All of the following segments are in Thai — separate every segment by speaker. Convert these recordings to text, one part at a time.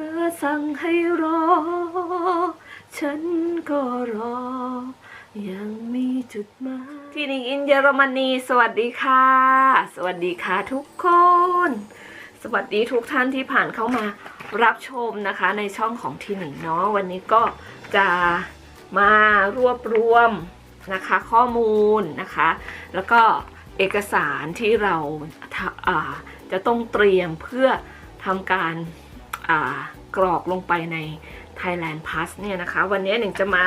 Speaker 1: อสั่งให้รอ ฉันก็รอ ยังมีจุดหมายที่นี่อินเยอรมนีสวัสดีค่ะ สวัสดีค่ะทุกคน สวัสดีทุกท่านที่ผ่านเข้ามารับชมนะคะในช่องของที่หนึ่งเนาะวันนี้ก็จะมารวบรวมนะคะข้อมูลนะคะ แล้วก็เอกสารที่เราจะต้องเตรียมเพื่อทำการ กรอกลงไปใน Thailand Pass เนี่ยนะคะ วันนี้หนึ่งจะมา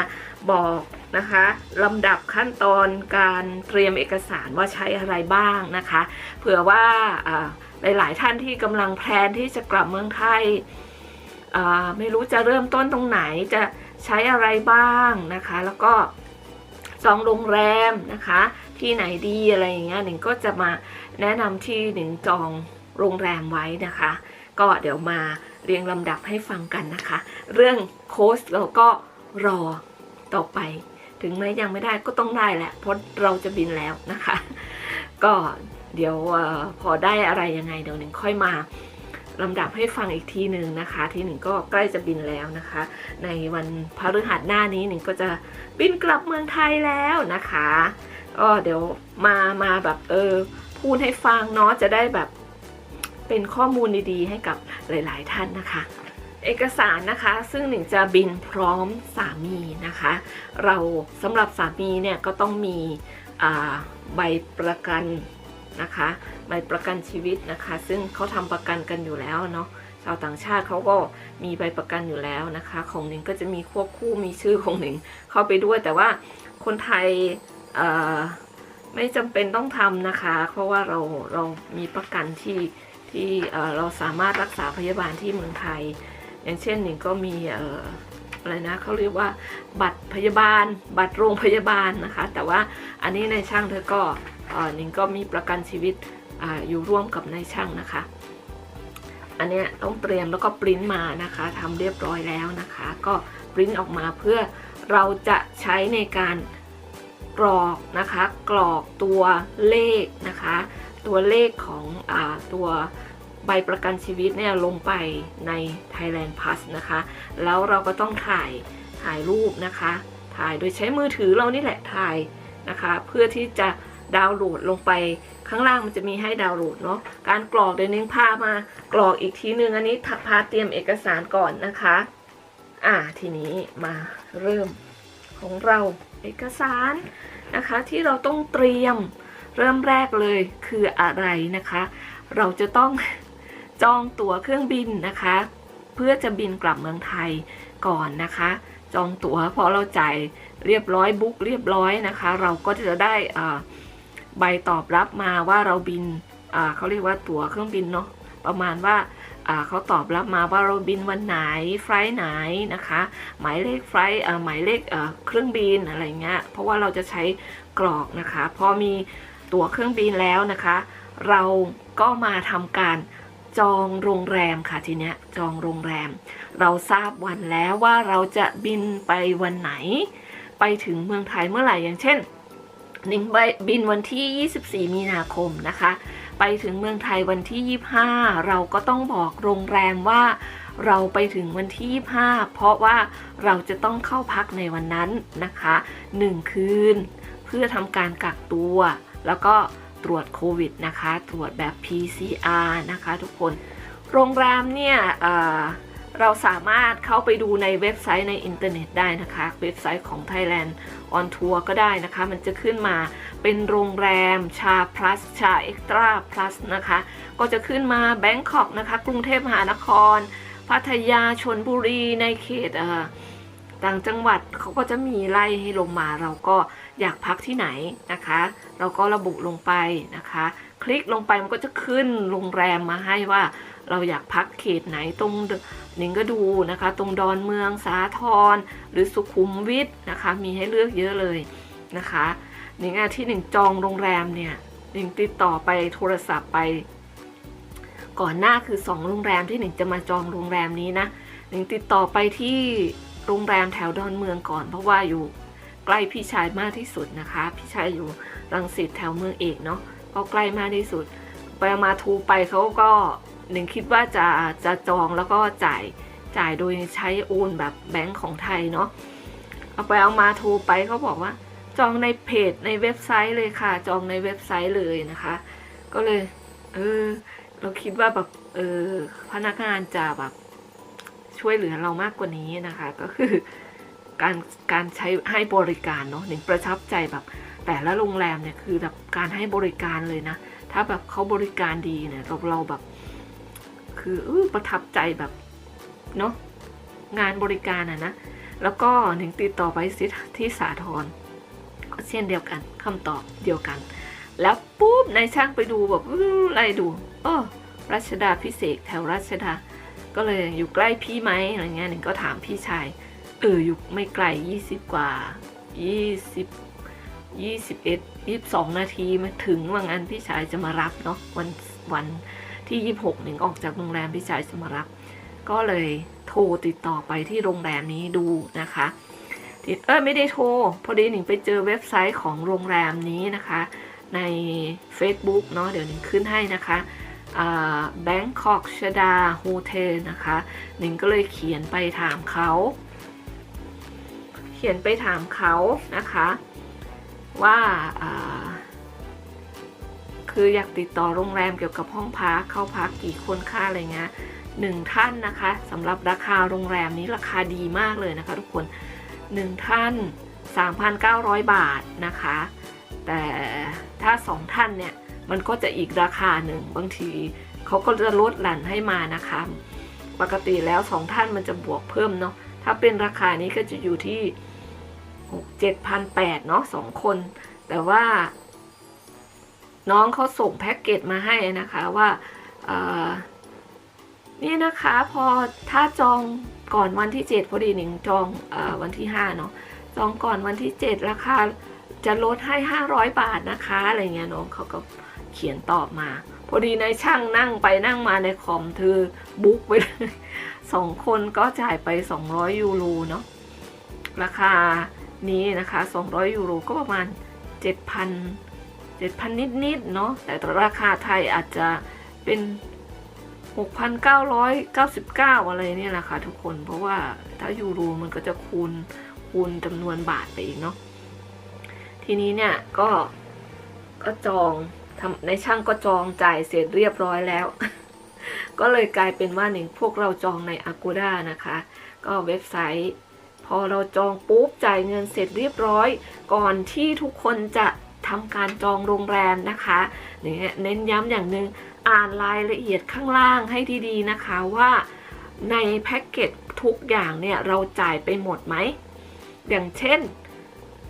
Speaker 1: บอกนะคะลำดับขั้นตอนการเตรียมเอกสารว่าใช้อะไรบ้างนะคะ เผื่อว่าหลาย ๆ ท่านที่กำลังแพลนที่จะกลับเมืองไทยไม่รู้จะเริ่มต้นตรงไหนจะใช้อะไรบ้างนะคะ แล้วก็จองโรงแรมนะคะ ที่ไหนดีอะไรอย่างเงี้ยหนึ่งก็จะมาแนะนำที่หนึ่งจองโรงแรมไว้นะคะ ก็เดี๋ยวมา เรียงลำดับให้ฟังกันนะคะ เรื่องโค้ชเราก็รอต่อไป ถึงแม้ยังไม่ได้ก็ต้องได้แหละเพราะเราจะบินแล้วนะคะ ก็เดี๋ยวอพอได้อะไรยังไงเดี๋ยวหนึ่งค่อยมาลำดับให้ฟังอีกทีหนึ่งนะคะ ที่หนึ่งก็ใกล้จะบินแล้วนะคะ ในวันพฤหัสหน้านี้หนึ่งก็จะบินกลับเมืองไทยแล้วนะคะก็เดี๋ยวมามาแบบเออพูดให้ฟังเนาะจะได้แบบ เป็นข้อมูลดีๆ ให้กับหลายๆ ท่านนะคะ เอกสารนะคะซึ่งหนิงจะบินพร้อมสามีนะคะ เราสำหรับสามีเนี่ยก็ต้องมีใบประกันนะคะใบประกันชีวิตนะคะ ซึ่งเขาทำประกันกันอยู่แล้วเนาะชาวต่างชาติเขาก็มีใบประกันอยู่แล้วนะคะ ของหนิงก็จะมีควบคู่มีชื่อของหนิงเข้าไปด้วย แต่ว่าคนไทยไม่จำเป็นต้องทำนะคะ เพราะว่าเราเรามีประกันที่ ที่เราสามารถรักษาพยาบาลที่เมืองไทย อย่างเช่นหนิงก็มีอะไรนะเขาเรียกว่าบัตรพยาบาล บัตรโรงพยาบาลนะคะ แต่ว่าอันนี้ในช่างเธอก็หนิงก็มีประกันชีวิตออยู่ร่วมกับนายช่างนะคะ อันนี้ต้องเตรียมแล้วก็ปริ้นมานะคะทำเรียบร้อยแล้วนะคะ ก็ปริ้นออกมาเพื่อเราจะใช้ในการกรอกนะคะ กรอกตัวเลขนะคะ ตัวเลขของอตัว ใบประกันชีวิตเนี่ยลงไปใน Thailand Pass นะคะ แล้วเราก็ต้องถ่ายถ่ายรูปนะคะ ถ่ายโดยใช้มือถือเรานี่แหละถ่ายนะคะ เพื่อที่จะดาวน์โหลดลงไปข้างล่างมันจะมีให้ดาวน์โหลดเนาะการกรอกเดี๋ยวนิ้งพามากรอกอีกทีนึงอันนี้พาเตรียมเอกสารก่อนนะคะ อ่าทีนี้มาเริ่มของเราเอกสารนะคะที่เราต้องเตรียมเริ่มแรกเลยคืออะไรนะคะ เราจะต้อง จองตั๋วเครื่องบินนะคะ เพื่อจะบินกลับเมืองไทยก่อนนะคะ จองตั๋วพอเราจ่ายเรียบร้อยบุ๊กเรียบร้อยนะคะ เราก็จะได้ใบตอบรับมาว่าเราบินเขาเรียกว่าตั๋วเครื่องบินเนาะประมาณว่าเขาตอบรับมาว่าเราบินวันไหนไฟล์ไหนนะคะ หมายเลขไฟล์หมายเลขเอ่อเครื่องบินอะไรเงี้ยเพราะว่าเราจะใช้กรอกนะคะ พอมีตั๋วเครื่องบินแล้วนะคะ เราก็มาทำการ จองโรงแรมค่ะทีเนี้ยจองโรงแรม เราทราบวันแล้วว่าเราจะบินไปวันไหน ไปถึงเมืองไทยเมื่อไหร่อย่างเช่นหนิงบินวันที่ 24 มีนาคมนะคะ ไปถึงเมืองไทยวันที่ 25 เราก็ต้องบอกโรงแรมว่าเราไปถึงวันที่ 25 เพราะว่าเราจะต้องเข้าพักในวันนั้นนะคะ 1 คืน เพื่อทำการกักตัว แล้วก็ ตรวจโควิดนะคะ ตรวจแบบ PCR นะคะทุกคน โรงแรมเนี่ยเเราสามารถเข้าไปดูในเว็บไซต์ในอินเทอร์เน็ตได้นะคะ เว็บไซต์ของ Thailand on Tour ก็ได้นะคะ มันจะขึ้นมาเป็นโรงแรมชา plus ชา extra plus นะคะ ก็จะขึ้นมาแบงคอกนะคะ กรุงเทพมหานคร พัทยาชนบุรีในเขตเต่างจังหวัดเขาก็จะมีไล่ให้ลงมาเราก็อยากพักที่ไหนนะคะ เราก็ระบุลงไปนะคะ คลิกลงไปมันก็จะขึ้นโรงแรมมาให้ว่าเราอยากพักเขตไหนตรงหนิงก็ดูนะคะ ตรงดอนเมืองสาทรหรือสุขุมวิทนะคะ มีให้เลือกเยอะเลยนะคะหนิงอะที่หนิงจองโรงแรมเนี่ยหนิงติดต่อไปโทรศัพท์ไป ก่อนหน้าคือสองโรงแรมที่หนิงจะมาจองโรงแรมนี้นะหนิงติดต่อไปที่โรงแรมแถวดอนเมืองก่อน เพราะว่าอยู่ ใกล้พี่ชายมากที่สุดนะคะ พี่ชายอยู่รังสิตแถวเมืองเอกเนาะก็ใกล้มากที่สุด ไปมาทูไปเขาก็หนึ่งคิดว่าจะจะจองแล้วก็จ่ายจ่ายโดยใช้โอนแบบแบงก์ของไทยเนาะเอาไปเอามาโทรไปเขาบอกว่า จองในเพจในเว็บไซต์เลยค่ะ จองในเว็บไซต์เลยนะคะ ก็เลย เออ เราคิดว่าแบบเออพนักงานจะแบบช่วยเหลือเรามากกว่านี้นะคะ ก็คือ การการใช้ให้บริการเนาะหนึ่งประทับใจแบบ แต่ละโรงแรมเนี่ยคือแบบการให้บริการเลยนะ ถ้าแบบเขาบริการดีเนี่ยเราเราแบบ คืออประทับใจแบบเนาะงานบริการอะนะแล้วก็หนึ่งติดต่อไปสิที่สาทรก็เช่นเดียวกันคำตอบเดียวกัน แล้วปุ๊บนายช่างไปดูแบบอะไรดู เออรัชดาพิเศษแถวรัชดา ก็เลยอยู่ใกล้พี่ไหมอะไรเงี้ยหนึ่งก็ถามพี่ชาย เอออยู่ไม่ไกลยี่สิบกว่ายี่สิบยี่สิบเอ็ดยี่สิบสองนาทีมาถึงว่างั้นพี่ชายจะมารับเนาะวันวันที่ยี่หกหนึ่งออกจากโรงแรมพี่ชายจะมารับ ก็เลยโทรติดต่อไปที่โรงแรมนี้ดูนะคะติดเออไม่ได้โทร พอดีหนิงไปเจอเว็บไซต์ของโรงแรมนี้นะคะ ใน Facebook เนาะเดี๋ยวหนิงขึ้นให้นะคะแบงคอกชดาโฮเทลนะคะหนิงก็เลยเขียนไปถามเขา ขียนไปถามเขานะคะ ว่าาคืออยากติดต่อโรงแรมเกี่ยวกับห้องพักเข้าพักกี่คนค่าอะไรเงี้ยหนึ่งท่านนะคะสำหรับราคาโรงแรมนี้ราคาดีมากเลยนะคะทุกคนหนึ่งท่าน 3,900 บาทนะคะ แต่ถ้าสองท่านเนี่ยมันก็จะอีกราคาหนึ่งบางทีเขาก็จะลดหลั่นให้มานะคะ ปกติแล้วสองท่านมันจะบวกเพิ่มเนาะถ้าเป็นราคานี้ก็จะอยู่ที่ หกเจ็ดพันแปดเนาะสองคน แต่ว่า น้องเขาส่งแพ็กเกจมาให้นะคะว่าเนี่นะคะพอถ้าจองก่อนวันที่ 7 พอดีหนิงจองอวันที่ 5 เนาะจองก่อนวันที่ 7 ราคาจะลดให้ 500 บาทนะคะอะไรเงี้ยน้องเขาก็เขียนตอบมา พอดีในายช่างนั่งไปนั่งมาในคอมเธอบุ๊กไปเลยสองคนก็จ่ายไป 200 ยูโรเนาะราคา นี้นะคะ 200 ยูโรก็ประมาณ 7,000 7,000 นิดๆเนาะแต่ราคาไทยอาจจะเป็น 6,999 อะไรเนี่ยแหละค่ะทุกคนเพราะว่าถ้ายูโรมันก็จะคูณคูณจำนวนบาทไปอีกเนาะทีนี้เนี่ยก็ก็จองทำในช่างก็จองจ่ายเสร็จเรียบร้อยแล้ว ก็เลยกลายเป็นว่าหนึ่งพวกเราจองใน Agoda นะคะ ก็เว็บไซต์ อเราจองปุ๊บจ่ายเงินเสร็จเรียบร้อย ก่อนที่ทุกคนจะทำการจองโรงแรมนะคะเนี่ยเน้นย้ำอย่างหนึ่งอ่านรายละเอียดข้างล่างให้ดีๆนะคะว่าในแพ็กเกจทุกอย่างเนี่ยเราจ่ายไปหมดไหม อย่างเช่น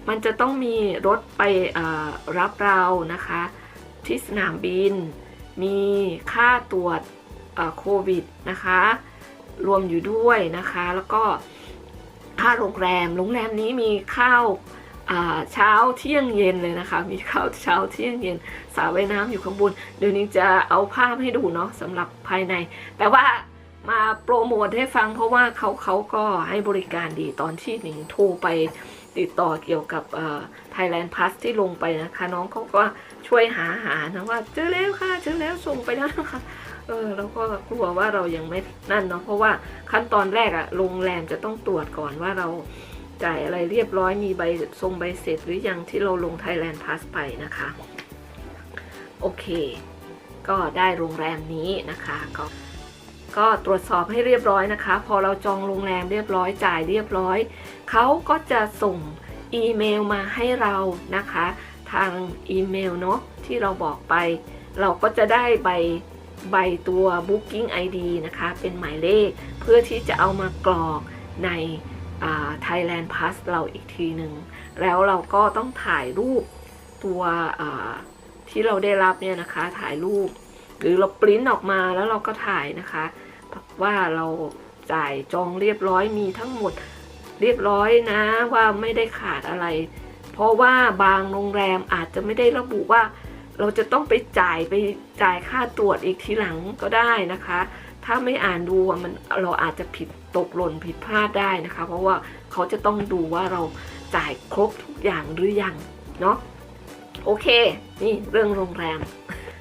Speaker 1: มันจะต้องมีรถไปรับเรานะคะ ที่สนามบิน มีค่าตรวจโควิดนะคะ รวมอยู่ด้วยนะคะ แล้วก็ ค่าโรงแรม โรงแรมนี้มีข้าวเช้าเที่ยงเย็นเลยนะคะ มีข้าวเช้าเที่ยงเย็นสระว่ายน้ำอยู่ข้างบน เดี๋ยวนี้จะเอาภาพให้ดูเนาะสำหรับภายใน แต่ว่ามาโปรโมทให้ฟังเพราะว่าเขาเขาก็ให้บริการดีตอนที่หนิงโทรไปติดต่อเกี่ยวกับไทยแลนด์พัสที่ลงไปนะคะ น้องเขาก็ช่วยหาหานะว่าเจอแล้วค่ะเจอแล้วส่งไปแล้วนะคะ เออ แล้วก็กลัวว่าเรายังไม่นั่นเนาะเพราะว่าขั้นตอนแรกอะโรงแรมจะต้องตรวจก่อนว่าเราจ่ายอะไรเรียบร้อยมีใบทรงใบเสร็จหรือยังที่เราลง Thailand Pass ไปนะคะ โอเค ก็ได้โรงแรมนี้นะคะก็ก็ตรวจสอบให้เรียบร้อยนะคะ พอเราจองโรงแรมเรียบร้อยจ่ายเรียบร้อย เขาก็จะส่งอีเมลมาให้เรานะคะ ทางอีเมลเนาะที่เราบอกไป เราก็จะได้ใบ ใบตัว Booking ID นะคะ เป็นหมายเลข เพื่อที่จะเอามากรอกใน Thailand Pass เราอีกทีหนึ่ง แล้วเราก็ต้องถ่ายรูปตัวที่เราได้รับเนี่ยนะคะ ถ่ายรูป หรือเราปริ้นออกมาแล้วเราก็ถ่ายนะคะว่าเราจ่ายจองเรียบร้อยมีทั้งหมดเรียบร้อยนะว่าไม่ได้ขาดอะไร เพราะว่าบางโรงแรมอาจจะไม่ได้ระบุว่า เราจะต้องไปจ่ายไปจ่ายค่าตรวจอีกทีหลังก็ได้นะคะ ถ้าไม่อ่านดูมันเราอาจจะผิดตกหล่นผิดพลาดได้นะคะ เพราะว่าเขาจะต้องดูว่าเราจ่ายครบทุกอย่างหรือยังเนาะโอเค นี่เรื่องโรงแรม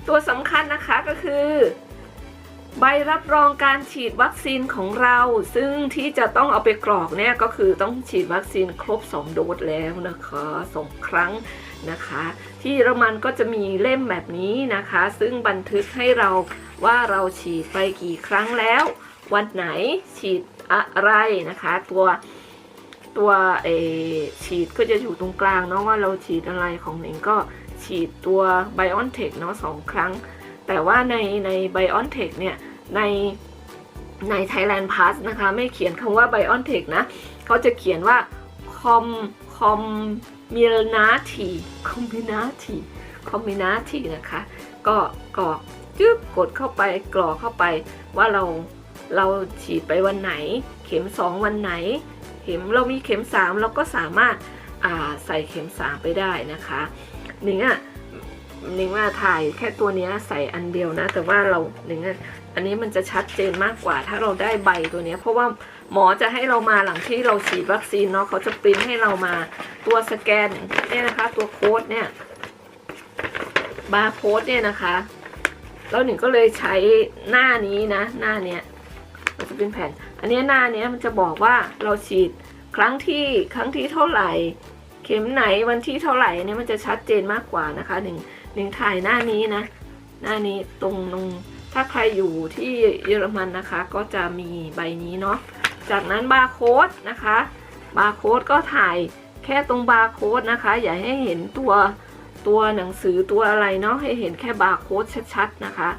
Speaker 1: ตัวสำคัญนะคะก็คือ ใบรับรองการฉีดวัคซีนของเรา ซึ่งที่จะต้องเอาไปกรอกเนี่ยก็คือต้องฉีดวัคซีนครบ 2 โดสแล้วนะคะสองครั้ง นะคะ ที่เยอรมันก็จะมีเล่มแบบนี้นะคะ ซึ่งบันทึกให้เราว่าเราฉีดไปกี่ครั้งแล้ว วันไหนฉีดอะไรนะคะ ตัวตัวเอฉีดก็จะอยู่ตรงกลางเนาะว่าเราฉีดอะไรของหนิงก็ฉีดตัว BioNTech เนาะสองครั้ง แต่ว่าในใน BioNTech เนี่ยในใน Thailand Pass นะคะ ไม่เขียนคำว่า BioNTech นะ เขาจะเขียนว่า com com m i l n a t i combinati combinati นะคะ ก็กรอกจึ๊บกดเข้าไปกรอกเข้าไปว่าเราเราฉีดไปวันไหน เข็ม 2 วันไหน เข็มเรามีเข็ม 3 เราก็สามารถอ่าใส่เข็ม 3 ไปได้นะคะหนิงอะหนิงว่าถ่ายแค่ตัวนี้ใส่อันเดียวนะ แต่ว่าเราหนิงอะอันนี้มันจะชัดเจนมากกว่าถ้าเราได้ใบตัวนี้เพราะว่า หมอจะให้เรามาหลังที่เราฉีดวัคซีนเนาะเขาจะปริ้นให้เรามาตัวสแกนเนี่ยนะคะ ตัวโค้ดเนี่ยบาร์โค้ดเนี่ยนะคะ แล้วหนิงก็เลยใช้หน้านี้นะ หน้าเนี้ยมันจะเป็นแผ่น อันนี้หน้าเนี้ยมันจะบอกว่าเราฉีดครั้งที่ครั้งที่เท่าไหร่ เข็มไหนวันที่เท่าไหร่อันนี้มันจะชัดเจนมากกว่านะคะหนึ่งหนึ่งถ่ายหน้านี้นะ หน้านี้ตรงตรงถ้าใครอยู่ที่เยอรมันนะคะ ก็จะมีใบนี้เนาะ จากนั้นบาร์โค้ดนะคะ บาร์โค้ดก็ถ่ายแค่ตรงบาร์โค้ดนะคะ อย่าให้เห็นตัวตัวหนังสือตัวอะไรเนาะให้เห็นแค่บาร์โค้ดชัดๆนะคะ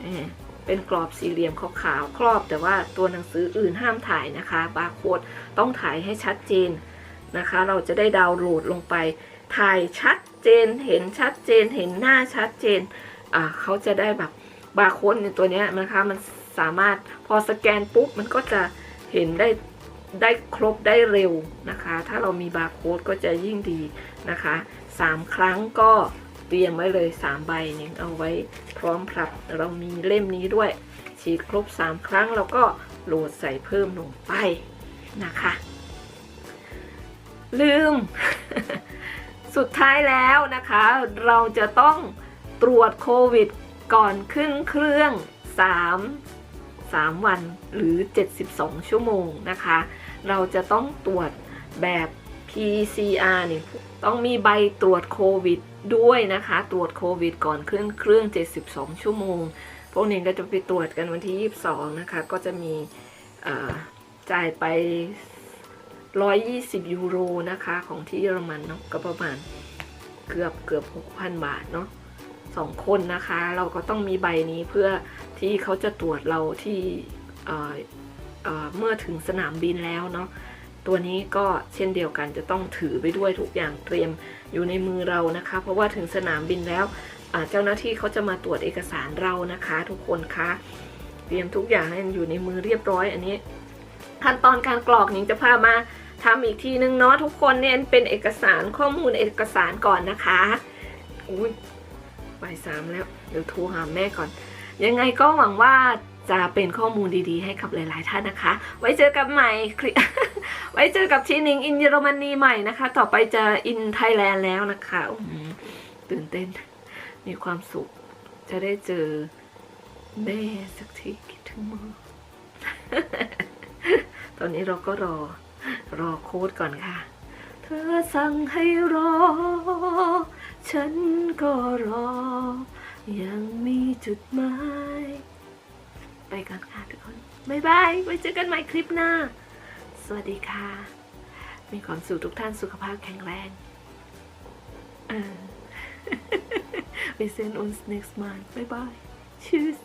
Speaker 1: เอ่อเป็นกรอบสี่เหลี่ยมขาวๆครอบ แต่ว่าตัวหนังสืออื่นห้ามถ่ายนะคะ บาร์โค้ดต้องถ่ายให้ชัดเจนนะคะ เราจะได้ดาวน์โหลดลงไป ถ่ายชัดเจนเห็นชัดเจน เห็นหน้าชัดเจนอ่าเขาจะได้แบบบาร์โค้ดในตัวนี้นะคะมันสามารถพอสแกนปุ๊บมันก็จะ เห็นได้ได้ครบได้เร็วนะคะ ถ้าเรามีบาร์โค้ดก็จะยิ่งดีนะคะสามครั้งก็เตรียมไว้เลยสามใบหนึ่งเอาไว้พร้อมพรับเรามีเล่มนี้ด้วย ฉีดครบสามครั้งเราก็โหลดใส่เพิ่มลงไปนะคะ ลืม สุดท้ายแล้วนะคะ เราจะต้องตรวจโควิดก่อนขึ้นเครื่อง 3 3 วันหรือ 72 ชั่วโมงนะคะ เราจะต้องตรวจแบบ PCR นี่ต้องมีใบตรวจโควิดด้วยนะคะ ตรวจโควิดก่อนขึ้นเครื่อง 72 ชั่วโมง พวกนี้ก็จะไปตรวจกันวันที่ 22 นะคะ ก็จะมีจ่ายไป 120 ยูโรนะคะ ของที่เยอรมันเนาะก็ประมาณเกือบเกือบ 6,000 บาทเนาะ สองคนนะคะ เราก็ต้องมีใบนี้เพื่อที่เขาจะตรวจเราที่เเเมื่อถึงสนามบินแล้วเนาะตัวนี้ก็เช่นเดียวกันจะต้องถือไปด้วยทุกอย่างเตรียมอยู่ในมือเรานะคะ เพราะว่าถึงสนามบินแล้วเจ้าหน้าที่เขาจะมาตรวจเอกสารเรานะคะ ทุกคนคะเตรียมทุกอย่างให้อยู่ในมือเรียบร้อย อันนี้ขั้นตอนการกรอกนิงจะพามาทำอีกทีนึงเนาะทุกคนเนี่ยเป็นเอกสารข้อมูลเอกสารก่อนนะคะอุ้ย บ่ายสามแล้ว เดี๋ยวโทรหาแม่ก่อน ยังไงก็หวังว่าจะเป็นข้อมูลดีๆให้กับหลายๆท่านนะคะ ไว้เจอกันใหม่คลิไว้เจอกับทีนิงอินเยอรมนีใหม่นะคะ ต่อไปจะอินไทยแลนด์แล้วนะคะตื่นเต้น มีความสุข จะได้เจอแม่สักทีคิดถึงมือ ตอนนี้เราก็รอรอโค้ดก่อนค่ะ เธอสั่งให้รอ ฉันก็รอ ยังมีจุดหมาย ไปก่อนค่ะทุกคน บ๊ายบาย ไว้เจอกันใหม่คลิปหน้า สวัสดีค่ะ มีความสุขทุกท่านสุขภาพแข็งแรงเออ Wir sehen uns next Mal. Bye bye. Tschüss.